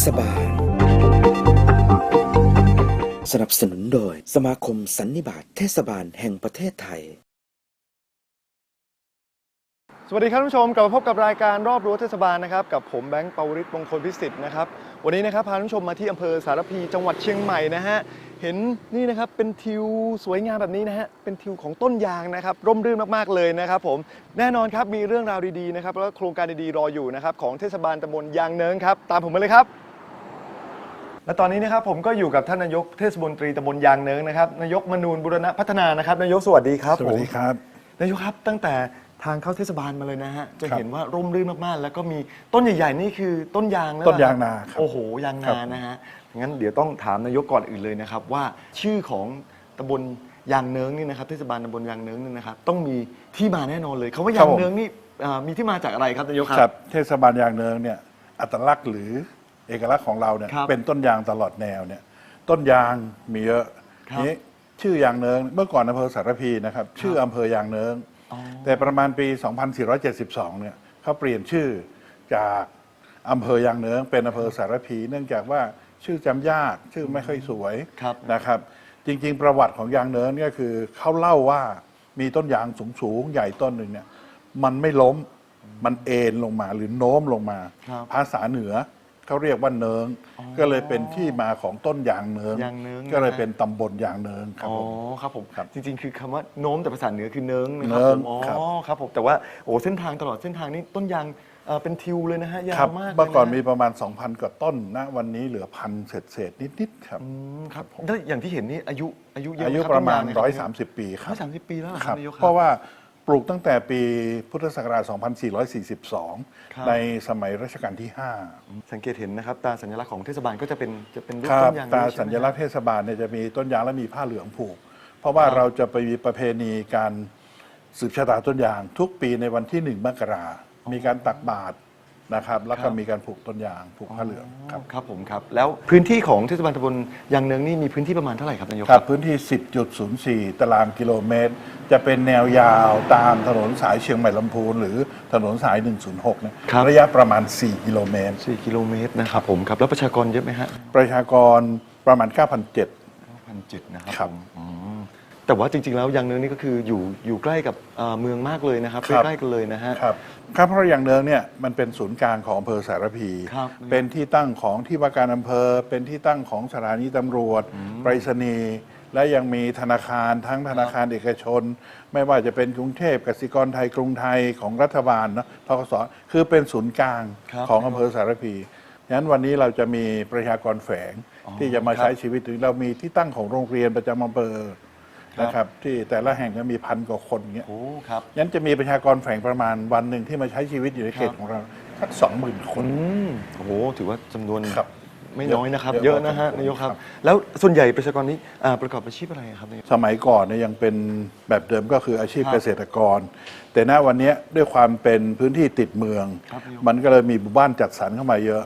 เทศบาล สนับสนุนโดยสมาคมสันนิบาตเทศบาลแห่งประเทศไทย สวัสดีครับท่านผู้ชมกลับมาพบกับรายการรอบรั้วเทศบาลนะครับกับผมแบงค์ปวริศมงคลพิสิทธิ์นะครับวันนี้นะครับพาท่านผู้ชมมาที่อำเภอสารพีจังหวัดเชียงใหม่นะฮะเห็นนี่นะครับเป็นทิวสวยงามแบบนี้นะฮะเป็นทิวของต้นยางนะครับร่มรื่นมากๆเลยนะครับผมแน่นอนครับมีเรื่องราวดีๆนะครับแล้วก็โครงการดีๆรออยู่นะครับของเทศบาลตำบลยางเนิงครับตามผมมาเลยครับ และตอนนี้นะครับผมก็อยู่กับท่านนายกเทศมนตรีตำบลยางเนิงนะครับนายกมนูนบุรณพัฒนานะครับนายกสวัสดีครับสวัสดีผมครับ นายกครับตั้งแต่ทางเข้าเทศบาลมาเลยนะฮะจะครับเห็นว่าร่มรื่นมากๆ แล้วก็มีต้นใหญ่ๆนี่คือต้นยางแล้วต้นยางนาครับโอ้โหยางครันาบนะฮะงั้นเดี๋ยวต้องถามนายกก่อนอื่นเลยนะครับว่าชื่อของตำบลยางเนิงนี่นะครับเทศบาลตำบลยางเนิงนี่นะครับต้องมีที่มาแน่นอนเลยคำว่ายางเนิงนี่อ่ามีที่มาจากอะไรครับนายกคครัรับบเทศบาลยางเนิงเนี่ยอัตลักษณ์หรือ เอกลักษณ์ของเราเนี่ยครับเป็นต้นยางตลอดแนวเนี่ยต้นยางมีเยอะครับนี้ชื่อยางเนิงเมื่อก่อนอำเภอสารพีนะครับชื่ออำเภอยางเนิง อ๋อ แต่ประมาณปี 2472 เนี่ยเขาเปลี่ยนชื่อจากอำเภอยางเนิงเป็นอำเภอสารพี เนื่องจากว่าชื่อจำยากชื่อไม่ค่อยสวย ครับ นะครับจริงๆ ประวัติของยางเนิงเนี่ยคือเขาเล่าว่ามีต้นยางสูงๆ ใหญ่ต้นหนึ่งเนี่ยมันไม่ล้มมันเอ็นลงมาหรือโน้มลงมา ครับภาษาเหนือ เขาเรียกว่าเนิงก็เลยเป็นที่มาของต้นยางเนิงยางเนิงก็เลยนะฮะเป็นตำบลยางเนิงครับอ๋อผม ครับผมครับจริงๆ คือคำว่าโน้มแต่ภาษาเหนือคือเนิงนะคเนิรับงผมอ๋อครับ ครับผมแต่ว่าโอ้เส้นทางตลอดเส้นทางนี้ต้นยางเอ่อเป็นทิวเลยนะฮะยาครัวบมากเลยะเมื่อก่อนมีประมาณ 2,000 กว่าต้นนะวันนี้เหลือพันเศษเศษๆนิด ๆ ครับ อืมครับแล้วอย่างที่เห็นนี่อายุอายุเยอะอายุไหคบประมาณ ต้นยงเนี่ยค130 ปีคร้รัอบยสามสิบปีแล้วเหรอคครัรับบนายกคเพรับราะว่า ปลูกตั้งแต่ปีพุทธศักราชครับ2442ในสมัยรัชกาลที่ 5 สังเกตเห็นนะครับ ตาสัญลักษณ์ของเทศบาลก็จะเป็นจะเป็นรูปครัต้บนยางตาด้วยใช่สัไหมญลักษณ์เทศบาลเนี่ยจะมีต้นยางและมีผ้าเหลืองผูก เพราะว่าครับเราจะไปมีประเพณีการสืบชะตาต้นยาง ทุกปีในวันที่หนึ่งมกรามีการตักบาตร นะครับแล้วก็มีการผูกต้นยางผูกผ้าเหลืองครับครับผมครับ แล้วพื้นที่ของเทศบาลตำบลยางเนิงนี่มีพื้นที่ประมาณเท่าไหร่ครับนายกครับพื้นที่ 10.04 ตารางกิโลเมตร จะเป็นแนวยาวตามถนนสายเชียงใหม่ลำพูนหรือถนนสาย 106เนี่ยครับระยะประมาณ 4 กิโลเมตรสี่กิโลเมตรนะครับผมครับแล้วประชากรเยอะไหมฮะประชากรประมาณ 9,700พันเจ็ดนะครับครับผมอืม แต่ว่าจริง ๆ แล้วยางเนินนี่ก็คืออยู่อยู่ใกล้กับเอ่อเมืองมากเลยนะครับครับ ใกล้ๆกันเลยนะฮะ ครับครับเพราะอย่างเดิมเนี่ยมันเป็นศูนย์กลางของอำเภอสารพี ครับเป็นที่ตั้งของที่ว่าการอำเภอ เป็นที่ตั้งของสถานีตำรวจไปรษณีย์และยังมีธนาคารทั้งธนาคารเอกชน ไม่ว่าจะเป็นกรุงเทพกสิกรไทยกรุงไทยของรัฐบาลเนาะทกสคือเป็นศูนย์กลางครับ ของอำเภอสารพีงั้นวันนี้เราจะมีประชากรแฝงอ๋อที่จะมาครับใช้ชีวิตถึงเรามีที่ตั้งของโรงเรียนประจำอำเภอ ครับ นะครับที่แต่ละแห่งก็มีพันกว่าคนอย่างเงี้ยโอ้ครับ งั้นจะมีประชากรแฝงประมาณวันหนึ่งที่มาใช้ชีวิตอยู่ในเขตครับ ของเราสักสองหมื่นคน อืมโอ้โหถือว่าจำนวนครับไม่น้อยนะครับ เยอะเยอะนะฮะพอสมควรนายกครับ ครับ แล้วส่วนใหญ่ประชากรนี้อ่าประกอบอาชีพอะไรครับนายก สมัยก่อนเนี่ยยังเป็นแบบเดิมก็คืออาชีพครับเกษตรกร แต่ณวันนี้ด้วยความเป็นพื้นที่ติดเมือง ครับมันก็เลยมีหมู่บ้านจัดสรรเข้ามาเยอะ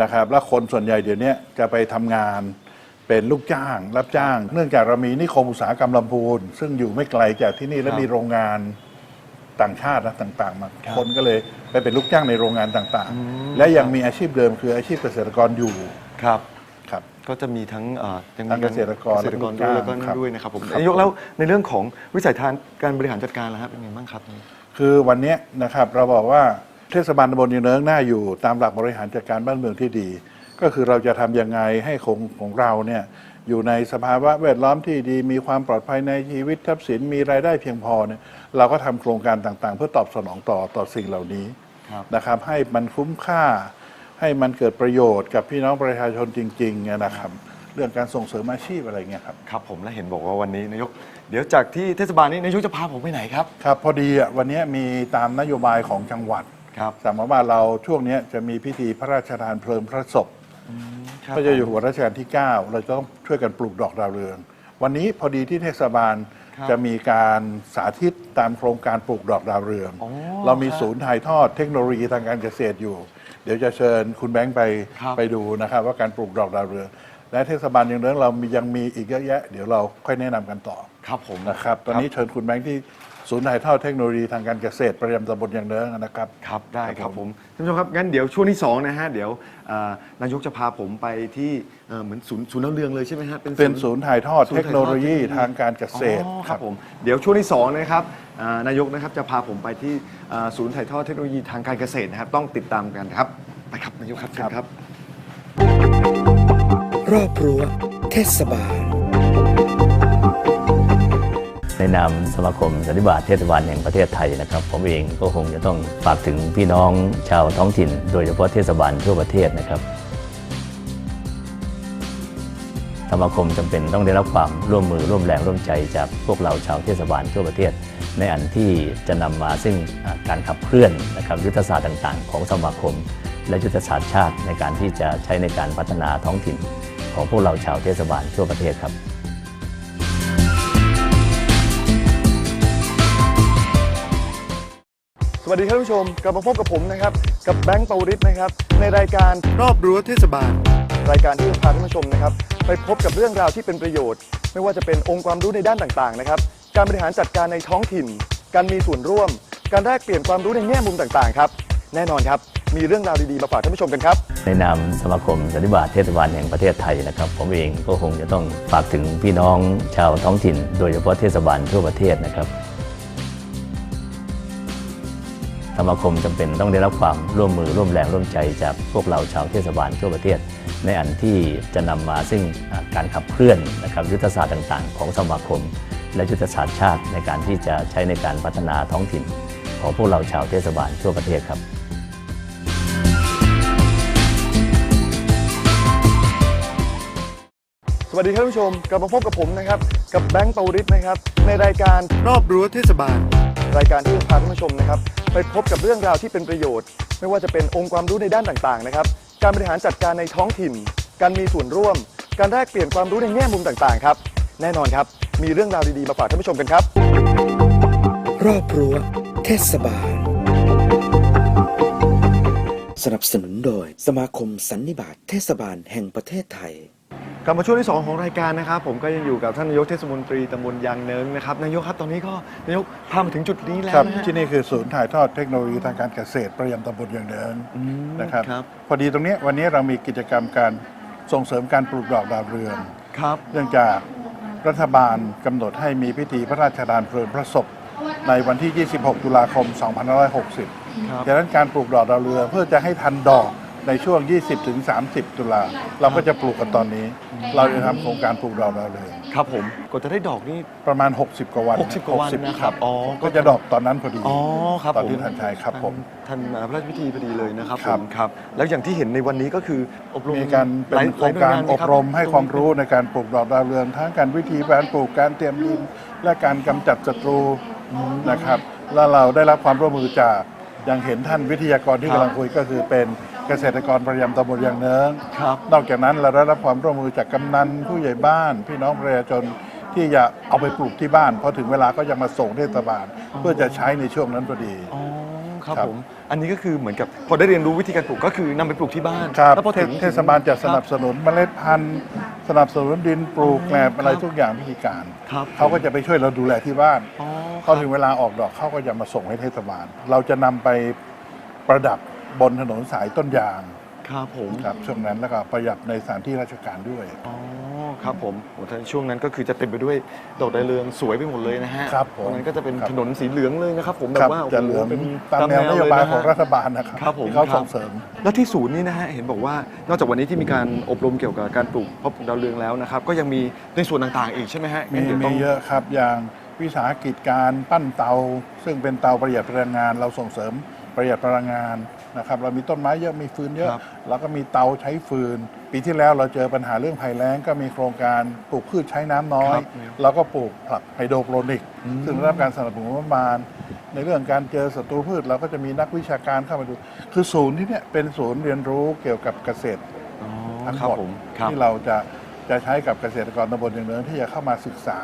นะครับ แล้วคนส่วนใหญ่เดี๋ยวนี้จะไปทำงาน เป็นลูกจ้างรับจ้าง เนื่องจากเรามีนิคมอุตสาหกรรมลำพูน ซึ่งอยู่ไม่ไกลจากที่นี่และครับมีโรงงานต่างชาติและต่าง ๆ มาครับคนก็เลยไปเป็นลูกจ้างในโรงงานต่างอืมๆและยังมีอาชีพเดิมคืออาชีพเกษตรกรอยู่ครับครับ ก็จะมีทั้งเอ่อยังมีทั้งเกษตรกรเกษตรกรด้วยและแล้วก็ลูกนั่จ้างนด้วยนะครับผมครับ นายกแล้วในเรื่องของวิสัยทัศน์การบริหารจัดการแล้วครับเป็นไงบ้างครับ คือวันนี้นะครับเราบอกว่าเทศบาลตำบลยูเนิงหน้าอยู่ตามหลักบริหารจัดการบ้านเมืองที่ดี ก็คือเราจะทำยังไงให้ของของเราเนี่ยอยู่ในสภาวะแวดล้อมที่ดี มีความปลอดภัยในชีวิตทรัพย์สินมีรายได้เพียงพอเนี่ยเราก็ทำโครงการต่างๆ เพื่อตอบสนองต่อต่อสิ่งเหล่านี้ครับนะครับ ให้มันคุ้มค่า ให้มันเกิดประโยชน์กับพี่น้องประชาชนจริงๆนะครับ เรื่องการส่งเสริมอาชีพอะไรเงี้ยครับครับผมและเห็นบอกว่าวันนี้นายก เดี๋ยวจากที่เทศบาลนี้นายกจะพาผมไปไหนครับครับพอดีอะวันนี้มีตามนโยบายของจังหวัดครับสามว่าเราช่วงนี้จะมีพิธีพระราชทานเพลิงพระศพ ครับพระเจ้าอยู่หัวรัชกาลที่ 9 เราจะต้องช่วยกันปลูกดอกดาวเรือง วันนี้พอดีที่เทศบาลครับจะมีการสาธิตตามโครงการปลูกดอกดาวเรือง อ๋อเรามีครับศูนย์ถ่ายทอดเทคโนโลยีทางการเกษตรอยู่ เดี๋ยวจะเชิญคุณแบงค์ไปครับ ไปดูนะครับว่าการปลูกดอกดาวเรือง และเทศบาลอย่างเรื่องเรามียังมีอีกเยอะแยะ เดี๋ยวเราค่อยแนะนำกันต่อครับผม นะครับ ตอนนี้เชิญคุณแบงค์ที่ ศูนย์ถ่ายทอดเทคโนโลยีทางการเกษตรประจำตำบลอย่างเดิงนะครับครับได้คครัรับบผผมมท่านผู้ชมครับงั้นเดี๋ยวช่วงที่สองนะฮะเดี๋ยวเอ่อนายกจะพาผมไปที่เอ่อเหมือนศูนย์ศูนย์ดาวเรืองเลยใช่ไหมฮะเป็นศูนย์ถ่ายทอดเทคโนโลยีทางการเกษตรอ๋อครับผมเดี๋ยวช่วงที่สองนะครับอ่านายกนะครับจะพาผมไปที่อ่าศูนย์ถ่ายทอดเทคโนโลยีทางการเกษตรนะครับต้องติดตามกันครับไปครับนายกครับเชิญครับ รอบรั้วเทศบาล ในนามสมาคมสันนิบาตเทศบาลแห่งประเทศไทยนะครับ ผมเองก็คงจะต้องฝากถึงพี่น้องชาวท้องถิ่น โดยเฉพาะเทศบาลทั่วประเทศนะครับสมาคมจำเป็นต้องได้รับความร่วมมือร่วมแรงร่วมใจจากพวกเราชาวเทศบาลทั่วประเทศ ในอันที่จะนำมาซึ่งการขับเคลื่อนนะครับยุทธศาสตร์ต่างๆ ของสมาคม และยุทธศาสตร์ชาติในการที่จะใช้ในการพัฒนาท้องถิ่น ของพวกเราชาวเทศบาลทั่วประเทศครับ สวัสดีครับท่านผู้ชมกลับมาพบกับผมนะครับ กับแบงค์ปวริศนะครับ ในรายการรอบรั้วเทศบาล รายการที่จะพาท่านผู้ชมนะครับ ไปพบกับเรื่องราวที่เป็นประโยชน์ ไม่ว่าจะเป็นองค์ความรู้ในด้านต่างๆนะครับ การบริหารจัดการในท้องถิ่น การมีส่วนร่วม การแลกเปลี่ยนความรู้ในแง่มุมต่างๆครับ แน่นอนครับ มีเรื่องราวดีๆมาฝากท่านผู้ชมกันครับ ในนามสมาคมสันนิบาตเทศบาลแห่งประเทศไทยนะครับ ผมเองก็คงจะต้องฝากถึงพี่น้องชาวท้องถิ่น โดยเฉพาะเทศบาลทั่วประเทศนะครับ สมาคมจำเป็นต้องได้รับความร่วมมือร่วมแรงร่วมใจจากพวกเราชาวเทศบาลทั่วประเทศ ในอันที่จะนำมาซึ่งอ่าการขับเคลื่อนนะครับยุทธศาสตร์ต่าง ๆ ของสมาคม และยุทธศาสตร์ชาติในการที่จะใช้ในการพัฒนาท้องถิ่น ของพวกเราชาวเทศบาลทั่วประเทศครับสวัสดีครับท่านผู้ชมกลับมาพบกับผมนะครับ กับแบงค์ปวริศนะครับ ในรายการรอบรั้วเทศบาล รายการที่จะพาท่านผู้ชมนะครับ ไปพบกับเรื่องราวที่เป็นประโยชน์ ไม่ว่าจะเป็นองค์ความรู้ในด้านต่างๆนะครับ การบริหารจัดการในท้องถิ่น การมีส่วนร่วม การแลกเปลี่ยนความรู้ในแง่มุมต่างๆครับแน่นอนครับ มีเรื่องราวดีๆมาฝากท่านผู้ชมกันครับ รอบรั้วเทศบาล สนับสนุนโดยสมาคมสันนิบาตเทศบาลแห่งประเทศไทย กลับมาช่วงที่ 2 ของรายการนะครับ ผมก็ยังอยู่กับท่านนายกเทศมนตรีตำบลยางเนิงนะครับนายกครับตอนนี้ก็นายกพามาถึงจุดนี้แล้ควรับนะฮะ ที่นี่คือศูนย์ถ่ายทอดเทคโนโลยีทางการเกษตรประจำตำบลอย่างเดิมอืมนะครับ ครับ พอดีตรงเนี้ยวันนี้เรามีกิจกรรมการส่งเสริมการปลูกดอกดาวเรือง ครับ เนื่องจากรัฐบาลกำหนดให้มีพิธีพระราชทานเพลิงพระศพในวันที่ 26 ตุลาคม 2560 ครับ ดังนั้นการปลูกดอกดาวเรืองเพื่อจะให้ทันดอก ในช่วง 20ถึง30 ตุลาเราก็จะปลูกกันตอนนี้ เราจะทำโครงการปลูกดอกดาวเรืองครับผมกว่าจะได้ดอกนี่ ประมาณ 60 กว่าวัน60กว่าวัน60นะครับอ๋อก็จะดอกตอนนั้นพอดีอ๋อครับตอนผมที่ทันใช้ครับผมท่านพระราชพิธีพอดีเลยนะครับครับผมครับ แล้วอย่างที่เห็นในวันนี้ก็คืออบรมมีการเป็นหลยโครงการหลยหน่อวยบนะครมให้ความรู้ในการปลูกดอกดาวเรืองทั้งการวิธีการปลูกการเตรียมดินและการกำจัดศัตรูนะครับ แล้วเราได้รับความร่วมมือจากอย่างเห็นท่านวิทยากรที่กำลังคุยก็คือเป็น เกษตรกรประจำตำบลยางเนิงครับ นอกจากนั้นเราได้รับความร่วมมือจากกำนันผู้ใหญ่บ้าน พี่น้องประชาชนที่จะเอาไปปลูกที่บ้านพอถึงเวลาก็จะมาส่งเทศบาล เพื่อจะใช้ในช่วงนั้นพอดี อ๋อครับครับ ผม อันนี้ก็คือเหมือนกับพอได้เรียนรู้วิธีการปลูกก็คือนำไปปลูกที่บ้านครับแล้วพอถึงเทศบาลจะสนับสนุนเมล็ดพันธุ์ สนับสนุนดินปลูกแกลบอะไรครับทุกอย่างวิธีการ ครับ เขาก็จะไปช่วยเราดูแลที่บ้านอ๋อพอถึงเวลาออกดอกเขาก็จะมาส่งให้เทศบาล เราจะนำไปประดับ บนถนนสายต้นยางครับผมครับช่วงนั้นแล้วก็ประหยัดในสถานที่ราชการด้วย อ๋อครับผมโอ้ท่านช่วงนั้นก็คือจะเต็มไปด้วยดอกดาวเรืองสวยไปหมดเลยนะฮะครับผมตรงนั้นก็จะเป็นครับถนนสีเหลืองเลยนะครับผมแบครับบว่าโโจะเหลืองเป็นตามแนวนโยบายของรัฐบาลนะครับครับผมที่เขาครับส่งเสริม แล้วที่ศูนย์นี้นะฮะเห็นบอกว่านอกจากวันนี้ที่มีการอบรมเกี่ยวกับการปลูกเพาะปลูกดาวเรืองแล้วนะครับก็ยังมีในส่วนต่างๆอีกใช่ไหมฮะมีงั้นดี๋ยวต้มีงเยอะครับอย่างวิสาหกิจการปั้นเตา ซึ่งเป็นเตาประหยัดพลังงาน เราส่งเสริมประหยัดพลังงาน นะครับเรามีต้นไม้เยอะมีฟืนเยอะ ครับแล้วก็มีเตาใช้ฟืน ปีที่แล้วเราเจอปัญหาเรื่องภัยแล้งก็มีโครงการปลูกพืชใช้น้ำน้อย ครับเราก็ปลูกผักไฮโดรโปรนิกอืมซึ่งได้รับการสนับสนุนงบประมาณ ในเรื่องการเจอศัตรูพืชเราก็จะมีนักวิชาการเข้ามาดู คือศูนย์ที่เนี่ยเป็นศูนย์เรียนรู้เกี่ยวกับเกษตรอ๋อทั้งครับหมดผมครับที่เราจะ จะใช้กับเกษตรกรตำบลอย่างเนินที่จะเข้ามาศึกษา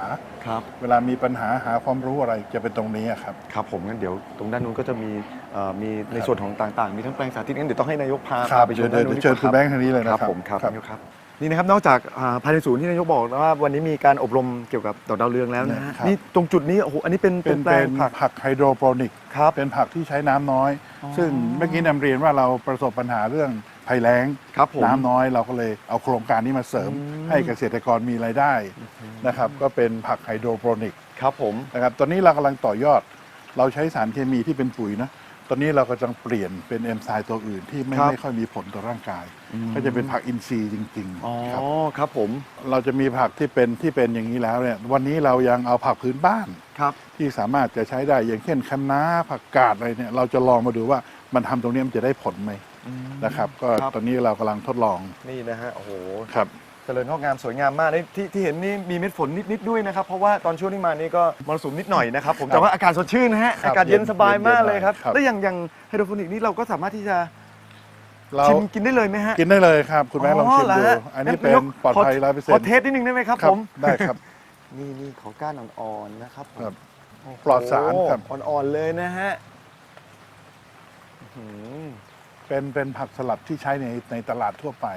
ครับ เวลามีปัญหาหาความรู้อะไรจะเป็นตรงนี้อะครับ ครับผมงั้นเดี๋ยวตรงด้านนู้นก็จะมีเอ่อมีในส่วนของต่างๆ มีทั้งแปลงสาธิตงั้นเดี๋ยวต้องให้นายกพาครับพาไปชมเดี๋ยวด้านนู้นเดี๋ยวเชิญดีกว่าคุณแบงค์ทางนี้เลยคนะรับครับผมครับครับ นายกครับนี่นะครับนอกจากอ่าภายในศูนย์ที่นายกบอกแล้วว่าวันนี้มีการอบรมเกี่ยวกับดอกดาวเรืองแล้วนะฮะครับ นี่ตรงจุดนี้โอ้โหอันนี้เป็นเป็นแปลเป็งนผักผักไฮโดรโปรนิก ครับ เป็นผักที่ใช้น้ำน้อยอ๋อซึ่งเมื่อกี้นำเรียนว่าเราประสบปัญหาเรื่อง ภัยแล้งครับผม น้ำน้อยเราก็เลยเอาโครงการนี้มาเสริม อืม ให้เกษตรกรมีรายได้นะครับก็เป็นผักไฮโดรโปรนิก ครับผม นะครับตอนนี้เรากำลังต่อยอด เราใช้สารเคมีที่เป็นปุ๋ยนะ ตอนนี้เราก็จะเปลี่ยนเป็นเอนไซม์ตัวอื่นที่ไม่ครับ ไม่ค่อยมีผลต่อร่างกายอืมก็จะเป็นผักอินทรีย์จริงอ๋อๆครับครับผมเราจะมีผักที่เป็นที่เป็นอย่างนี้แล้วเนี่ยวันนี้เรายังเอาผักพื้นบ้านครับที่สามารถจะใช้ได้อย่างเช่นคะน้าผักกาดอะไรเนี่ยเราจะลองมาดูว่ามันทำตรงนี้มันจะได้ผลไหม นะครับ ก็ครับ ตอนนี้เรากำลังทดลองนี่นะฮะ โอ้โห ครับ เจริญงอกงามสวยงามมากนี่ที่ที่เห็นนี่มีเม็ดฝนนิดๆด้วยนะครับ เพราะว่าตอนช่วงที่มานี่ก็มรสุมนิดหน่อยนะครับผมครับแต่ว่าอากาศสดชื่นนะฮะ ครับอากาศเย็นสบายมากเลยครับ ครับ แล้วอย่างอย่างไฮโดรโปนิกนี่เราก็สามารถที่จะเราชิมกินได้เลยไหมฮะกินได้เลยครับ คุณแม่ลองชิมเหรดูฮะอันนี้งั้เป็นายกปลอดภัยขร้อยเปอร์เซ็นขอต์เทสนิดนึงได้ไหมครับครัผมได้ครับ นี่นี่ขอก้านอ่อนๆนะครับผมครับโอ้โหปลอดสารครับ อ่อนๆเลยนะฮะอื้อหือ เป็นเป็นผักสลัดที่ใช้ในในตลาดทั่วไป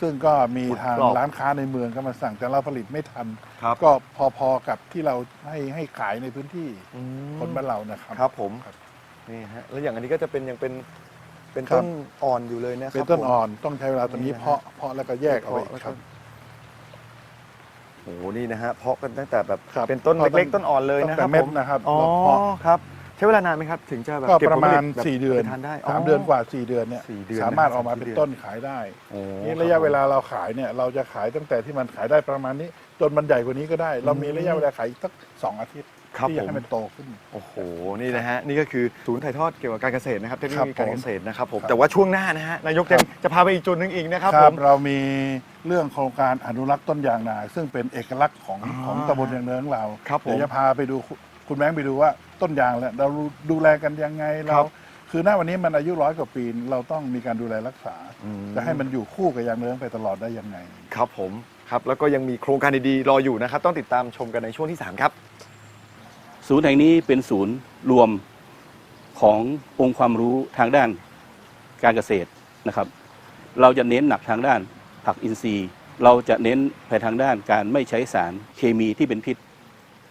ซึ่งก็มีทางกรอบร้านค้าในเมืองก็มาสั่งแต่เราผลิตไม่ทัน ครับก็พอๆกับที่เราให้ให้ขายในพื้นที่อืม คนบ้านเรานะครับ ครับผมครับ นี่ฮะแล้วอย่างอันนี้ก็จะเป็นยังเป็นเป็นครับต้นอ่อนอยู่เลยนะคเป็รับนต้นผม อ่อนต้องใช้เวลาตอนนี้นี่นะฮะ เพาะเพาะแล้วก็แยกเอาไว้อีกครับ โอ้โหนี่นะฮะเพาะกันตั้งแต่แบบครับเป็นต้นเพาะตั้ง เล็กๆต้นอ่อนเลยตั้งนะคแต่รับเม็ดผมนะครับอ๋อเราเพาะครับ ใช้เวลานานไหมครับ ถึงจะแบบก็เก็บประมาณ ผลผลิตแบบ4 เดือนไปทานได้สามเดือนกว่า 4 เดือนเนี่ยสี่เดือนสามารถนะออกมาสี่เป็นเดือนต้นขายได้โอ้นี่ระยะเวลาเราขายเนี่ยเราจะขายตั้งแต่ที่มันขายได้ประมาณนี้ จนมันใหญ่กว่านี้ก็ได้ เรามีระยะเวลาขายอีกสักสองอาทิตย์ครับที่อยาผกมให้มันโตขึ้น โอ้โห นี่นะฮะ นี่ก็คือศูนย์ถ่ายทอดเกี่ยวกับการเกษตรนะครับ เทคโนโลยีครับผมการเกษตรนะครับผม ครับ แต่ว่าช่วงหน้านะฮะ นายกครัจะบจะพาไปอีกจุดหนึ่งอีกนะครับคผรับมเรามีเรื่องโครงการอนุรักษ์ต้นยางนา ซึ่งเป็นเอกลักษณ์ของอ่าของตำบลยางเนิงเราครับผม เดี๋ยวจะพาไปดูคุณคุณแบงค์ไปดูว่า ต้นยางแล้วเราดูแลกันยังไงครัเราบคือหน้าวันนี้มันอายุร้อยกว่าปีเราต้องมีการดูแลรักษา อืม จะให้มันอยู่คู่กับยางเนิงไปตลอดได้ยังไง ครับผมครับแล้วก็ยังมีโครงการดีๆรออยู่นะครับ ต้องติดตามชมกันในช่วงที่ 3 ครับ ศูนย์แห่งนี้เป็นศูนย์รวมขององค์ความรู้ทางด้านการเกษตรนะครับ เราจะเน้นหนักทางด้านผักอินทรีย์ เราจะเน้นไปทางด้านการไม่ใช้สารเคมีที่เป็นพิษ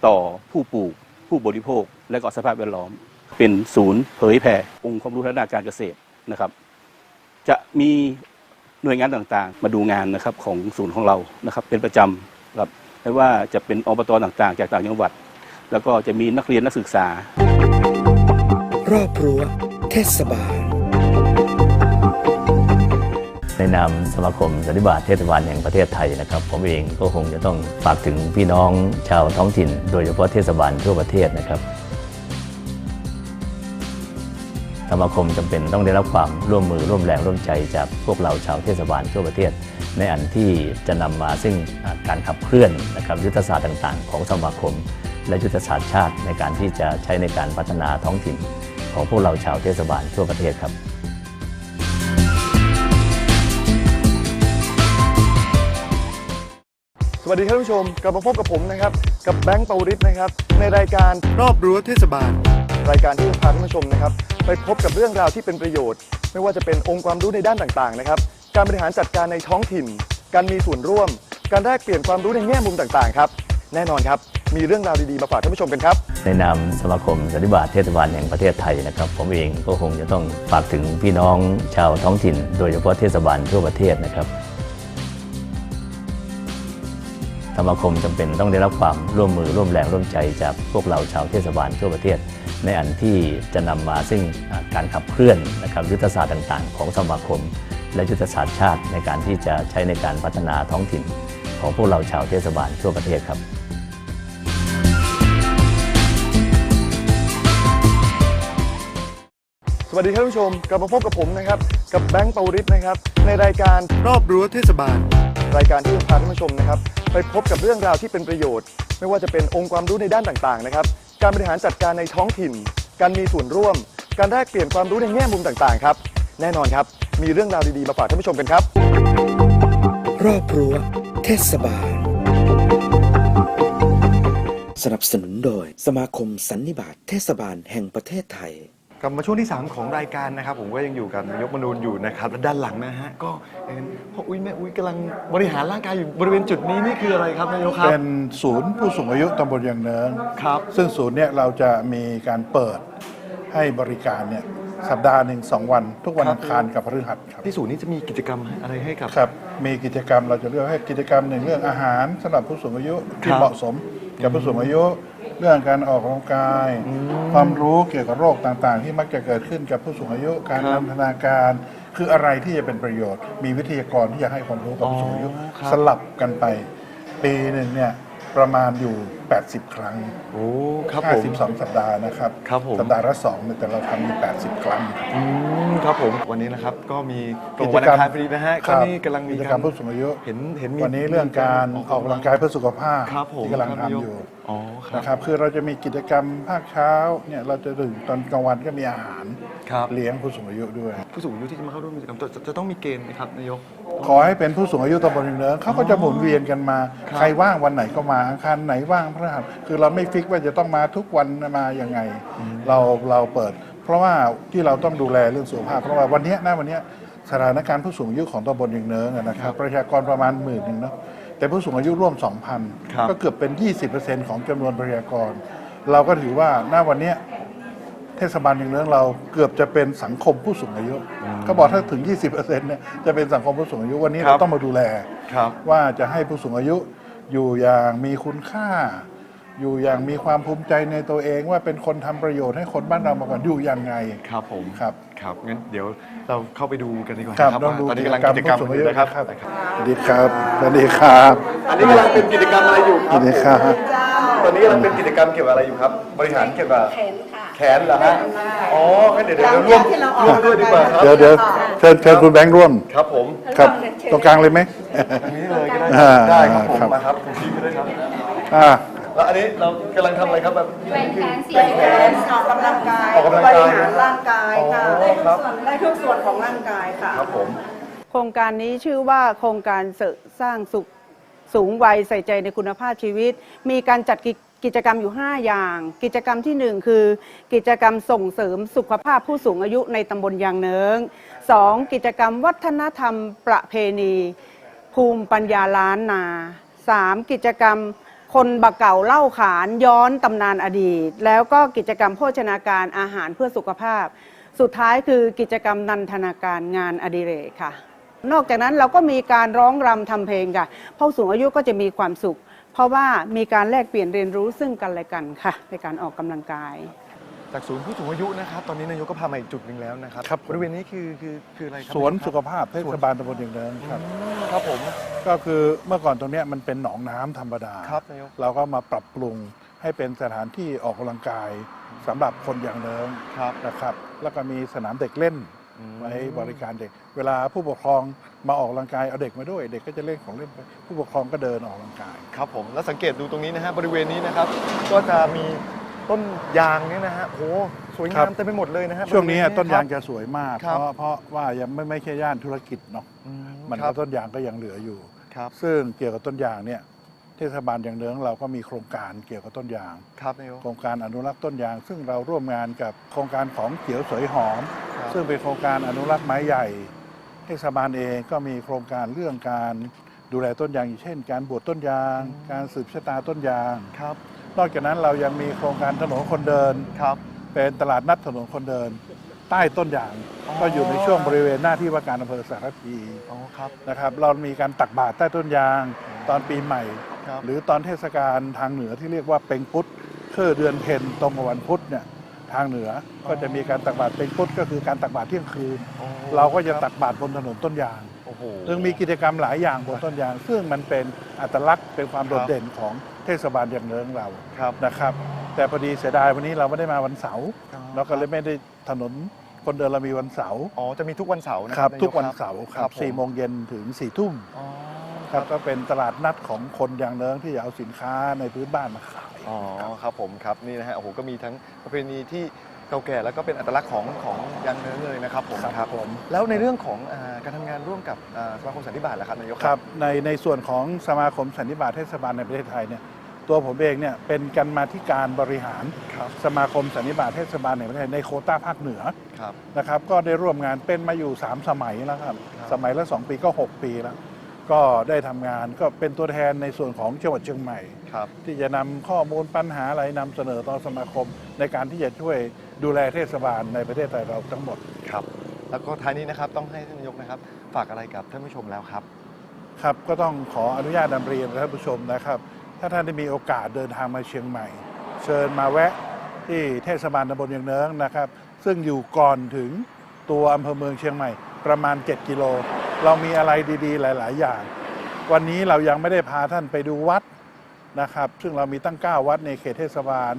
ต่อผู้ปลูกผู้บริโภค และก็สภาพแวดล้อม เป็นศูนย์เผยแผ่องค์ความรู้ทางด้านการเกษตรนะครับ จะมีหน่วยงานต่างๆ มาดูงานนะครับของศูนย์ของเรานะครับ เป็นประจำครับไม่ว่าจะเป็นอบตต่างๆ จากต่างจังหวัด แล้วก็จะมีนักเรียนนักศึกษา รอบรั้วเทศบาลในนามสมาคมสันนิบาตเทศบาลแห่งประเทศไทยนะครับ ผมเองก็คงจะต้องฝากถึงพี่น้องชาวท้องถิ่น โดยเฉพาะเทศบาลทั่วประเทศนะครับ สมาคมจำเป็นต้องได้รับความร่วมมือร่วมแรงร่วมใจจากพวกเราชาวเทศบาลทั่วประเทศ ในอันที่จะนำมาซึ่งอ่าการขับเคลื่อนนะครับยุทธศาสตร์ต่างๆ ของสมาคม และยุทธศาสตร์ชาติในการที่จะใช้ในการพัฒนาท้องถิ่น ของพวกเราชาวเทศบาลทั่วประเทศครับสวัสดีท่านผู้ชมกลับมาพบกับผมนะครับ กับแบงค์ปวริศนะครับ ในรายการรอบรั้วเทศบาล รายการที่จะพาท่านผู้ชมนะครับ ไปพบกับเรื่องราวที่เป็นประโยชน์ ไม่ว่าจะเป็นองค์ความรู้ในด้านต่างๆนะครับ การบริหารจัดการในท้องถิ่น การมีส่วนร่วม การแลกเปลี่ยนความรู้ในแง่มุมต่างๆครับ แน่นอนครับ มีเรื่องราวดีๆมาฝากท่านผู้ชมกันครับ ในนามสมาคมสันนิบาตเทศบาลแห่งประเทศไทยนะครับ ผมเองก็คงจะต้องฝากถึงพี่น้องชาวท้องถิ่น โดยเฉพาะเทศบาลทั่วประเทศนะครับสมาคมจำเป็นต้องได้รับความร่วมมือร่วมแรงร่วมใจจากพวกเราชาวเทศบาลทั่วประเทศ ในอันที่จะนำมาซึ่งอ่าการขับเคลื่อนนะครับยุทธศาสตร์ต่างๆ ของสมาคม และยุทธศาสตร์ชาติในการที่จะใช้ในการพัฒนาท้องถิ่น ของพวกเราชาวเทศบาลทั่วประเทศครับสสวัสดีครับท่านผู้ชมกลับมาพบกับผมนะครับ กับแบงค์ปวริศนะครับ ในรายการรอบรั้วเทศบาล รายการที่จะพาท่านผู้ชมนะครับ ไปพบกับเรื่องราวที่เป็นประโยชน์ ไม่ว่าจะเป็นองค์ความรู้ในด้านต่างๆนะครับ การบริหารจัดการในท้องถิ่น การมีส่วนร่วม การแลกเปลี่ยนความรู้ในแง่มุมต่างๆครับ แน่นอนครับ มีเรื่องราวดีๆมาฝากท่านผู้ชมกันครับ รอบรั้วเทศบาล สนับสนุนโดยสมาคมสันนิบาตเทศบาลแห่งประเทศไทย กลับมาช่วงที่ 3 ของรายการนะครับ ผมก็ยังอยู่กับนายกมนูนอยู่นะครับและด้านหลังนะฮะก็เห็นพ่ออุ้ยแม่อุ้ยกำลังบริหารร่างกายอยู่บริเวณจุดนี้นี่คืออะไรครับนายกครับ เป็นศูนย์ผู้สูงอายุตำบลยางเนิงครับ ซึ่งศูนย์เนี่ยเราจะมีการเปิดให้บริการเนี่ยสัปดาห์หนึ่งสองวัน ทุกวันครับ อังคารกับพฤหัสครับที่ศูนย์นี้จะมีกิจกรรมอะไรให้กับ ครับ มีกิจกรรมเราจะเลือกให้กิจกรรมหนึ่งเรื่องอาหารสำหรับผู้สูงอายุที่ครับ เหมาะสมกับผู้สูงอายุ เรื่องการออกกำลังกาย ความรู้เกี่ยวกับโรคต่างๆ ที่มักจะเกิดขึ้นกับผู้สูงอายุการครับนันทนาการ คืออะไรที่จะเป็นประโยชน์ มีวิทยากรที่จะให้ความรู้กับผู้สูงอายุอ๋อครับสลับกันไป ปีหนึ่งเนี่ยประมาณอยู่ 80 ครั้งโอ้ครับผม52 สัปดาห์นะครับ ครับผม สัปดาห์ละสองเนี่ยแต่เราทำอยู่80 ครั้ง อืม ครับผม วันนี้นะครับ ก็มีกิตัวจวันกรอัรมงคารพอดีนะฮะคก็รับนี่กำลังมีกิจกรรมผู้สูงอายุ เห็น เห็นมีวันนี้เรื่องการออกกำลังกายเพื่อสุขภาพครับผมที่กำลังครับนายกทำอยู่ อ๋อครับนะครับคือเราจะมีกิจกรรมภาคเช้าเนี่ยเราจะถึงตอนกลางวันก็มีอาหารครับเลี้ยงผู้สูงอายุด้วย ผู้สูงอายุที่จะมาเข้าร่วมกิจกรรมจะจะต้องมีเกณฑ์ไหมครับนายก ขอให้เป็นผู้สูงอายุตำบลเนินเขาก็จะหมุนเวียนกันมา ครับ ใครว่างวันไหนก็มาอังคารไหนว่างพระหัสคือเราไม่ฟิกว่าจะต้องมาทุกวันมาอย่างไง เราเราเปิด เพราะว่าที่เราต้องดูแลเรื่องสุขภาพ เพราะว่าวันเนี้ยหน้าวันเนี้ยสถานการณ์ผู้สูงอายุของตำบลยิงเนิงอะนะครับ ประชากรประมาณหมื่นหนึ่งเนาะ แต่ผู้สูงอายุร่วม ครับ 2,000 ก็เกือบเป็น 20%ของจำนวนประชากร เราก็ถือว่าหน้าวันเนี้ยเทศบาลยิงเนื้องเราเกือบจะเป็นสังคมผู้สูงอายุเขาบอกถ้าถึง 20%เนี่ยจะเป็นสังคมผู้สูงอายุวันนี้ครัเราบ ต้องมาดูแล ครับ ว่าจะให้ผู้สูงอายุอยู่อย่างมีคุณค่า อยู่อย่างมีความภูมิใจในตัวเองว่าเป็นคนทำประโยชน์ให้คนบ้านเรามาก่อนอยู่ยังไง ครับผมครับ ครับงั้นเดี๋ยวเราเข้าไปดูกันดีกว่าครับนะครับต้องว่าดูตอนนี้กำลังกิจกรรมผู้สูงออายุยู่นะครับครับ สวัสดีครับสวัสดีครับอันนี้กำลังเป็นกิจกรรมอะไรอยู่คสรับวัสดีครับตอนนี้กำลังเป็นกิจกรรมเกี่ยวกับอะไรอยู่ครับ บริหารเกี่ยวกับแขนค่ะแขนเหรอฮะอ๋องั้นเดี๋ยวเดี๋ยวร่วมร่วมด้วยดีกว่าครับเดี๋ยวเดี๋ยวเชิญเชิญคุณแบงค์ร่วมครับผมครับตรงกลางเลยไหมอันนี้เลยก็ได้อ่าได้ครับผมครับ มาครับคุณพี่ก็ได้ครับ อ่า แล้วอันนี้เรากำลังทำอะไรครับแบบเป็นแขนออกกำลังกายออกกำลังบกายริหารร่างกายค่ะ อ๋อครับ ได้ทุกส่วนของร่างกายค่ะ ครับผม โครงการนี้ชื่อว่าโครงการเสริมสร้างสุขสูงวัยใส่ใจในคุณภาพชีวิต มีการจัดกิกิจกรรมอยู่ 5 อย่าง กิจกรรมทีหนึ่1 คือ กิจกรรมส่งเสริมสุขภาพผู้สูงอายุในตำบลยางเนิง 2. กิจกรรมวัฒนธรรมประเพณี ภูมิปัญญาล้านนา 3. กิจกรรม คนบะเก่าเล่าขานย้อนตำนานอดีต แล้วก็กิจกรรมโภชนาการอาหารเพื่อสุขภาพ สุดท้ายคือกิจกรรมนันทนาการงานอดิเรกค่ะ นอกจากนั้นเราก็มีการร้องรำทำเพลงค่ะผู้สูงอายุก็จะมีความสุข เพราะว่ามีการแลกเปลี่ยนเรียนรู้ซึ่งกันและกันค่ะ ในการออกกำลังกาย จากศูนย์ผู้สูงอายุนะครับ ตอนนี้นายกก็พามาอีกจุดหนึ่งแล้วนะครับครับบริเวณนี้คือคือคืออะไรครัสวนายกครับสุขภาพเทศบาลตำบลยิงเนิงครับ ครับผม ก็คือเมื่อก่อนตรงเนี้ยมันเป็นหนองน้ำธรรมดา ครับนายก เราก็มาปรับปรุงให้เป็นสถานที่ออกกำลังกายสำหรับคนอย่างเนิงครับนะครับ แล้วก็มีสนามเด็กเล่นอืมไว้บริการเด็ก เวลาผู้ปกครองมาออกกำลังกายเอาเด็กมาด้วย เด็กก็จะเล่นของเล่นไปผู้ปกครองก็เดินออกกำลังกาย ครับผม แล้วสังเกตดูตรงนี้นะฮะบริเวณนี้นะครับ ก็จะมี ต้นยางเนี่ยนะฮะโหสวยครังามบเต็มไปหมดเลยนะฮะช่วงนี้บริเวณต้นยางครับ จะสวยมาก ครัเพบราะเพราะว่ายังไม่ไม่ใช่ย่านธุรกิจเนาะอืมันครัก็บ ต้นยางก็ยังเหลืออยู่ ครับซึ่งเกี่ยวกับต้นยางเนี่ยเทศบาลอย่างเนิงเราก็มีโครงการเกี่ยวกับต้นยาง ครับนายก โครงการอนุรักษ์ต้นยาง ซึ่งเราร่วมงานกับโครงการของเขียวสวยหอม ครับ ซึ่งเป็นโครงการอนุรักษ์ไม้ใหญ่ เทศบาลเองก็มีโครงการเรื่องการดูแลต้นยางอย่างเช่น การบวชต้นยาง การสืบชะตาต้นยาง ครับ นอกจากนั้นเรายังมีโครงการถนนคนเดิน ครับ เป็นตลาดนัดถนนคนเดิน ใต้ต้นยาง อ๋อ ก็อยู่ในช่วงบริเวณหน้าที่ว่าการอำเภอสารพีอ๋อครับ นะครับ เรามีการตักบาตรใต้ต้นยาง ตอนปีใหม่ ครับ หรือตอนเทศกาลทางเหนือที่เรียกว่าเป็งพุธคือเดือนเพ็ญตรงกับวันพุธเนี่ยทางเหนือก็จะมีการตักบาตรเป็งพุธก็คือการตักบาตรเที่ยงคืนอ๋อเราก็จะตักบาตรบนถนนต้นยาง โอ้โห ซึ่งมีกิจกรรมหลายอย่างบนต้นยาง ซึ่งมันเป็นอัตลักษณ์เป็นความครับโดดเด่นของ เทศบาลอย่างเนิงเราครับนะครับ แต่พอดีเสียดายวันนี้เราไม่ได้มาวันเสาร์อ๋อเราก็เลยไม่ได้ถนนคนเดินเรามีวันเสาร์อ๋อจะมีทุกวันเสาร์นะคครัรับบทุกวันเสาร์คครัรับบสี่ผโมงเย็นถึงสี่ทุ่มอ๋อครับก็เป็นตลาดนัดของคนยางเนิ้งที่จะเอาสินค้าในพื้นบ้านมาขาย อ๋อครับผมครับนี่นะฮะโอ้โหก็มีทั้งประเพณีที่เก่าแก่แล้วก็เป็นอัตลักษณ์ของของยางเนื้อเลยนะครับผมครับผมแล้วในเรื่องของอาการทำงานร่วมกับอ่าสมาคมสันติบาตล่ะครับนายกครับในในส่วนของสมาคมสันนิบาตเทศบาลในประเทศไทยเนี่ย ตัวผมเองเนี่ยเป็นกันมาธิการบริหารครับ สมาคมสันนิบาตเทศบาลในประเทศไทยในโควต้าภาคเหนือครับ นะครับ ก็ได้ร่วมงานเป็นมาอยู่ 3 สมัยแล้วครับ ครับ สมัยละ 2 ปีก็ 6 ปีแล้ว ก็ได้ทำงานก็เป็นตัวแทนในส่วนของจังหวัดเชียงใหม่ ครับ ที่จะนำข้อมูลปัญหาอะไรนำเสนอต่อสมาคม ในการที่จะช่วยดูแลเทศบาลในประเทศไทยเราทั้งหมด ครับ แล้วก็ท้ายนี้นะครับต้องให้ท่านนายกนะครับ ฝากอะไรกับท่านผู้ชมแล้วครับ ครับก็ต้องขออนุญาตนำเรียนท่านผู้ชมนะครับ ถ้าท่านได้มีโอกาสเดินทางมาเชียงใหม่ เชิญมาแวะที่เทศบาลตำบลยางเนิ้งนะครับ ซึ่งอยู่ก่อนถึงตัวอำเภอเมืองเชียงใหม่ ประมาณ 7 กิโล เรามีอะไรดีๆ หลาย ๆ อย่าง วันนี้เรายังไม่ได้พาท่านไปดูวัดนะครับ ซึ่งเรามีตั้ง 9 วัดในเขตเทศบาล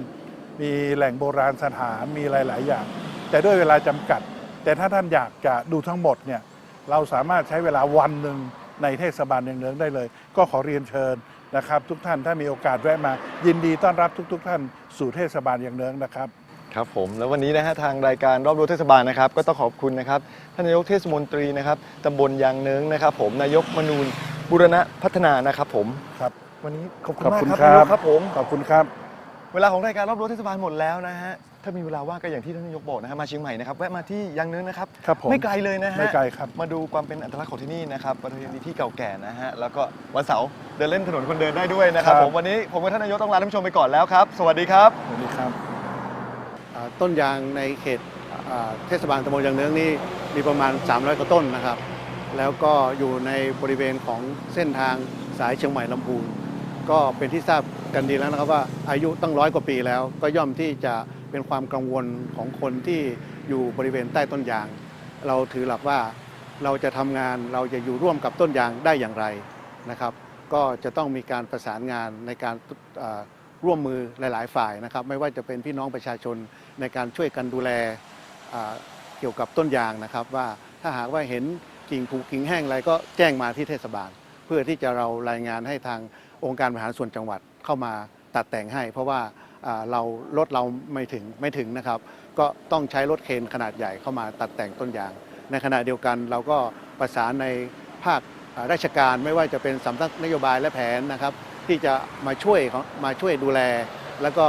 มีแหล่งโบราณสถานมีหลาย ๆ อย่าง แต่ด้วยเวลาจำกัด แต่ถ้าท่านอยากจะดูทั้งหมดเนี่ยเราสามารถใช้เวลาวันหนึ่ง ในเทศบาลเนืองๆได้เลย ก็ขอเรียนเชิญนะครับ ทุกท่านถ้ามีโอกาสแวะมา ยินดีต้อนรับทุก ๆท่านสู่เทศบาลเนืองๆนะครับครับผมแล้ววันนี้นะฮะทางรายการรอบรู้เทศบาลนะครับ ก็ต้องขอบคุณนะครับท่านนายกเทศมนตรีนะครับตำบลยางเนิ้งนะครับ ผมนายกมนูนบุรณะพัฒนานะครับ ผมครับ วันนี้ขอบคุณขอบมากคุณครับครับนายกครับผมขอบคุณครับ เวลาของรายการรอบรู้เทศบาลหมดแล้วนะฮะ ถ้ามีเวลาว่างก็อย่างที่ท่านนายกบอกนะฮะ มาเชียงใหม่นะครับแวะมาที่ยางเนิ้งนะครับ ครับผมไม่ไกลเลยนะฮะ ไม่ไกลครับ มาดูความเป็นอัตลักษณ์ของที่นี่นะครับประเพณีที่เก่าแก่นะฮะ แล้วก็วันเสาร์เดินเล่นถนนคนเดินได้ด้วยนะครับครับ ผมวันนี้ผมกับท่านนายกต้องลาท่านผู้ชมไปก่อนแล้วครับ สวัสดีครับ สวัสดีครับอ่าต้นยางในเขตอ่าเทศบาลตำบลยางเนื้องนี่มีประมาณ 300 กว่าต้นนะครับ แล้วก็อยู่ในบริเวณของเส้นทางสายเชียงใหม่ลำพูน ก็เป็นที่ทราบกันดีแล้วนะครับว่าอายุตั้งร้อยกว่าปีแล้ว ก็ย่อมที่จะเป็นความกังวลของคนที่อยู่บริเวณใต้ต้นยาง เราถือหลักว่าเราจะทำงานเราจะอยู่ร่วมกับต้นยางได้อย่างไรนะครับ ก็จะต้องมีการประสานงานในการร่วมมือหลาย ๆ ฝ่ายนะครับ ไม่ว่าจะเป็นพี่น้องประชาชนในการช่วยกันดูแลเกี่ยวกับต้นยางนะครับ ว่าถ้าหากว่าเห็นกิ่งผุกิ่งแห้งอะไรก็แจ้งมาที่เทศบาล เพื่อที่จะเรารายงานให้ทาง องค์การบริหารส่วนจังหวัดเข้ามาตัดแต่งให้ เพราะว่าเรารถเราไม่ถึงไม่ถึงนะครับ ก็ต้องใช้รถเคนขนาดใหญ่เข้ามาตัดแต่งต้นยาง ในขณะเดียวกันเราก็ประสานในภาคราชการไม่ว่าจะเป็นสำนักนโยบายและแผนนะครับ ที่จะมาช่วยมาช่วยดูแล แล้วก็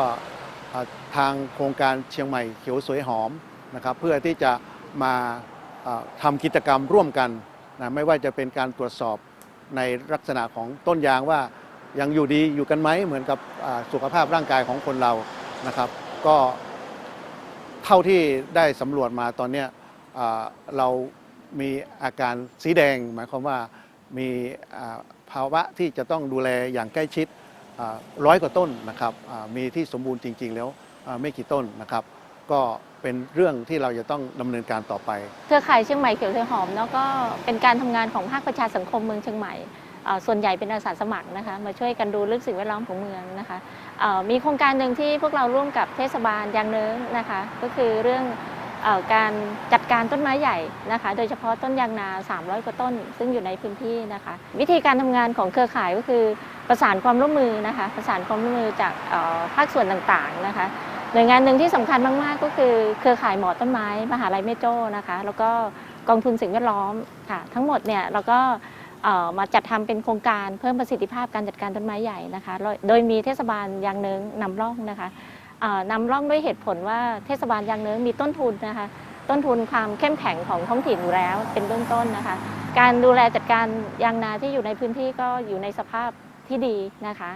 ทางโครงการเชียงใหม่เขียวสวยหอมนะครับ เพื่อที่จะมาอ่าทำกิจกรรมร่วมกันนะไม่ว่าจะเป็นการตรวจสอบในลักษณะของต้นยางว่า ยังอยู่ดีอยู่กันไหมเหมือนกับสุขภาพร่างกายของคนเรานะครับ ก็เท่าที่ได้สำรวจมาตอนนี้เรามีอาการสีแดง หมายความว่ามีภาวะที่จะต้องดูแลอย่างใกล้ชิดร้อยกว่าต้นนะครับมีที่สมบูรณ์จริง ๆ แล้วไม่กี่ต้นนะครับ ก็เป็นเรื่องที่เราจะต้องดำเนินการต่อไป เครือข่ายเชียงใหม่เขียวไทยหอมเนาะก็เป็นการทำงานของภาคประชาสังคมเมืองเชียงใหม่ ส่วนใหญ่เป็นอาสาสมัครนะคะมาช่วยกันดูเรื่องสิ่งแวดล้อมของเมืองนะคะมีโครงการหนึ่งที่พวกเราร่วมกับเทศบาลยางเนิ้งนะคะก็คือเรื่องอการจัดการต้นไม้ใหญ่นะคะ โดยเฉพาะต้นยางนา 300 กว่าต้น ซึ่งอยู่ในพื้นที่นะคะ วิธีการทำงานของเครือข่ายก็คือประสานความร่วมมือนะคะ ประสานความร่วมมือจากภาคส่วนต่างๆนะคะหน่วยงานหนึ่งที่สำคัญมากๆ ก็คือเครือข่ายหมอต้นไม้ มหาลัยแม่โจ้นะคะ แล้วก็กองทุนสิ่งแวดล้อมค่ะ ทั้งหมดเนี่ยเราก็ มาจัดทำเป็นโครงการเพิ่มประสิทธิภาพการจัดการต้นไม้ใหญ่นะคะ โดยมีเทศบาลยางเนิงนำร่องนะคะนำร่องด้วยเหตุผลว่าเทศบาลยางเนิงมีต้นทุนนะคะ ต้นทุนความเข้มแข็งของท้องถิ่นอยู่แล้วเป็นเบื้องต้นนะคะ การดูแลจัดการยางนาที่อยู่ในพื้นที่ก็อยู่ในสภาพที่ดีนะคะ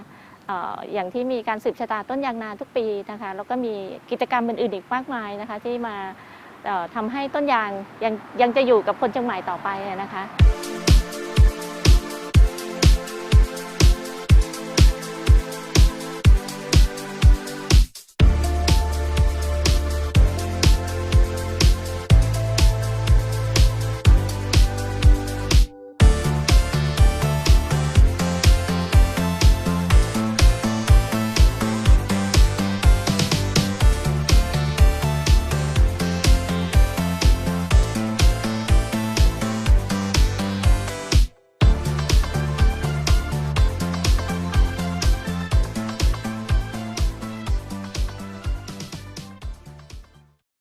อย่างที่มีการสืบชะตาต้นยางนาทุกปีนะคะ แล้วก็มีกิจกรรมอื่นๆอีกมากมายนะคะ ที่มาเอ่อทำให้ต้นยางยังยังจะอยู่กับคนเชียงใหม่ต่อไปนะคะ